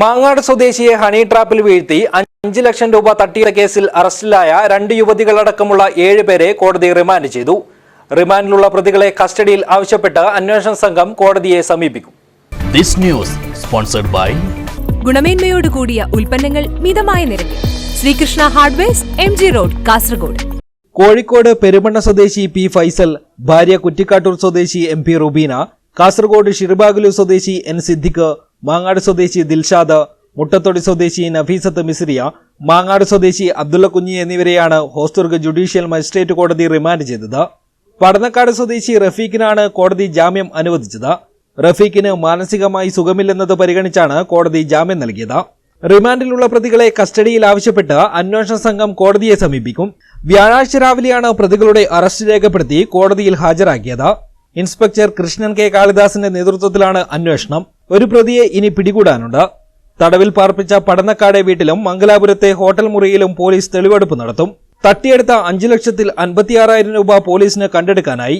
മാങ്ങാട് സ്വദേശിയെ ഹണി ട്രാപ്പിൽ വീഴ്ത്തി അഞ്ച് ലക്ഷം രൂപ തട്ടിയ കേസിൽ അറസ്റ്റിലായ രണ്ട് യുവതികളടക്കമുള്ള ഏഴ് പേരെ കോടതി റിമാൻഡ് ചെയ്തു. റിമാൻഡിലുള്ള പ്രതികളെ കസ്റ്റഡിയിൽ ആവശ്യപ്പെട്ട് അന്വേഷണ സംഘം കോടതിയെ സമീപിക്കും. This news sponsored by ഗുണമേന്മയോട് കൂടിയ ഉൽപ്പന്നങ്ങൾ മിതമായ നിരക്കിൽ. Srikrishna hardwares M G road Kasaragod. Kozhikode Perumanna സ്വദേശി പി ഫൈസൽ ഭാര്യ കുറ്റിക്കാട്ടൂർ സ്വദേശി എം പി റുബീന കാസർഗോഡ് ഷിർബാഗുലു സ്വദേശി എൻ സിദ്ദിഖ് മാങ്ങാട് സ്വദേശി ദിൽഷാദ് മുട്ടത്തൊടി സ്വദേശി നഫീസത്ത് മിസ്രിയ മാങ്ങാട് സ്വദേശി അബ്ദുള്ള കുഞ്ഞി എന്നിവരെയാണ് ഹോസ്ദുർഗ് ജുഡീഷ്യൽ മജിസ്ട്രേറ്റ് കോടതി റിമാൻഡ് ചെയ്തത്. പടന്നക്കാട് സ്വദേശി റഫീഖിനാണ് കോടതി ജാമ്യം അനുവദിച്ചത്. റഫീഖിന് മാനസികമായി സുഖമില്ലെന്നത് പരിഗണിച്ചാണ് കോടതി ജാമ്യം നൽകിയത്. റിമാൻഡിലുള്ള പ്രതികളെ കസ്റ്റഡിയിൽ ആവശ്യപ്പെട്ട് അന്വേഷണ സംഘം കോടതിയെ സമീപിക്കും. വ്യാഴാഴ്ച രാവിലെയാണ് പ്രതികളുടെ അറസ്റ്റ് രേഖപ്പെടുത്തി കോടതിയിൽ ഹാജരാക്കിയത്. ഇൻസ്പെക്ടർ കൃഷ്ണൻ കെ കാളിദാസിന്റെ നേതൃത്വത്തിലാണ് അന്വേഷണം. ഒരു പ്രതിയെ ഇനി പിടികൂടാനുണ്ട്. തടവിൽ പാർപ്പിച്ച പടന്നക്കാടെ വീട്ടിലും മംഗലാപുരത്തെ ഹോട്ടൽ മുറിയിലും പോലീസ് തെളിവെടുപ്പ് നടത്തും. തട്ടിയെടുത്ത അഞ്ചു ലക്ഷത്തിൽ അൻപത്തിയാറായിരം രൂപ പോലീസിന് കണ്ടെടുക്കാനായി.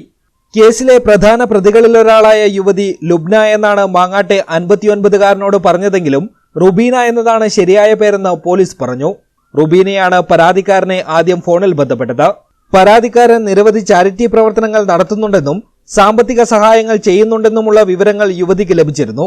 കേസിലെ പ്രധാന പ്രതികളിലൊരാളായ യുവതി ലുബ്ന എന്നാണ് മാങ്ങാട്ടെ അൻപത്തിയൊൻപതുകാരനോട് പറഞ്ഞതെങ്കിലും റുബീന എന്നതാണ് ശരിയായ പേരെന്ന് പോലീസ് പറഞ്ഞു. റുബീനയാണ് പരാതിക്കാരനെ ആദ്യം ഫോണിൽ ബന്ധപ്പെട്ടത്. പരാതിക്കാരൻ നിരവധി ചാരിറ്റി പ്രവർത്തനങ്ങൾ നടത്തുന്നുണ്ടെന്നും സാമ്പത്തിക സഹായങ്ങൾ ചെയ്യുന്നുണ്ടെന്നുമുള്ള വിവരങ്ങൾ യുവതിക്ക് ലഭിച്ചിരുന്നു.